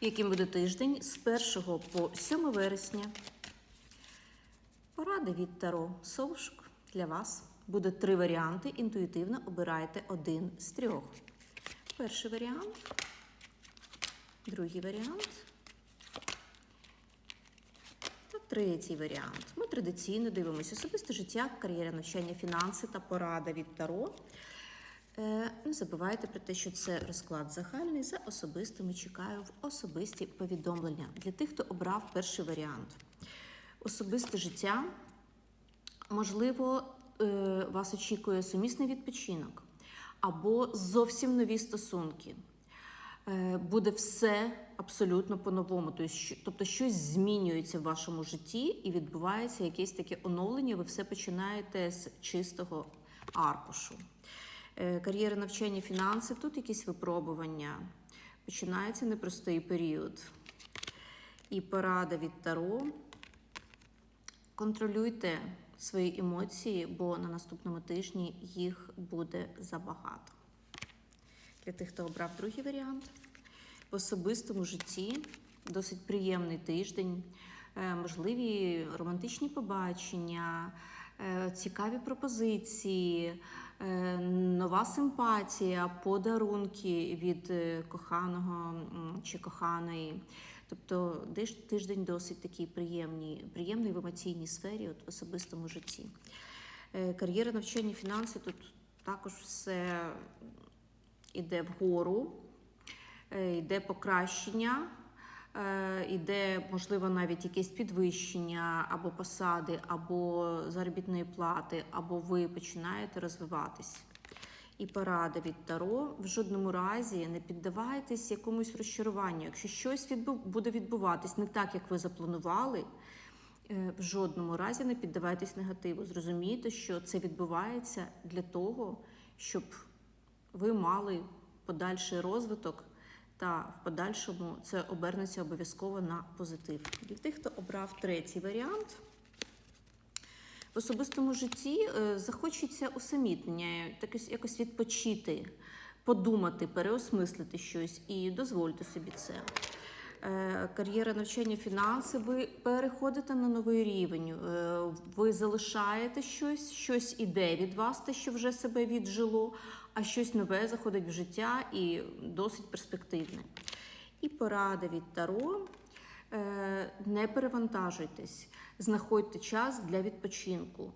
яким буде тиждень з 1 по 7 вересня. Поради від Таро Совушок для вас. Буде три варіанти. Інтуїтивно обирайте один з трьох. Перший варіант, другий варіант та третій варіант. Ми традиційно дивимося особисте життя, кар'єра, навчання, фінанси та порада від Таро. Е, Не забувайте про те, що це розклад загальний. За особистими чекаю в особисті повідомлення для тих, хто обрав перший варіант. Особисте життя. Можливо, е, вас очікує сумісний відпочинок або зовсім нові стосунки. Е, Буде все абсолютно по-новому. Тобто, Тобто щось змінюється в вашому житті і відбувається якесь таке оновлення. Ви все починаєте з чистого аркушу. Е, Кар'єра навчання, фінанси, тут якісь випробування. Починається непростий період. І порада від Таро. Контролюйте свої емоції, бо на наступному тижні їх буде забагато. Для тих, хто обрав другий варіант, в особистому житті досить приємний тиждень, е, можливі романтичні побачення, цікаві пропозиції, е, нова симпатія, подарунки від е, коханого чи коханої. Тобто тиждень досить такий приємний, приємний в емоційній сфері, от в особистому житті. Е, Кар'єра, навчання, фінанси тут також все йде вгору, е, йде покращення, е, йде, можливо, навіть якесь підвищення або посади, або заробітної плати, або ви починаєте розвиватись. І порада від Таро в жодному разі не піддавайтесь якомусь розчаруванню. Якщо щось відбу- буде відбуватись не так, як ви запланували, е, в жодному разі не піддавайтесь негативу. Зрозумійте, що це відбувається для того, щоб ви мали подальший розвиток, та в подальшому це обернеться обов'язково на позитив. Для тих, хто обрав третій варіант. В особистому житті е, захочеться усамітнення, якось, якось відпочити, подумати, переосмислити щось і дозвольте собі це. Е, Кар'єра навчання, фінанси, ви переходите на новий рівень, е, ви залишаєте щось, щось іде від вас, те, що вже себе віджило, а щось нове заходить в життя і досить перспективне. І порада від Таро. Е, Не перевантажуйтесь, знаходьте час для відпочинку.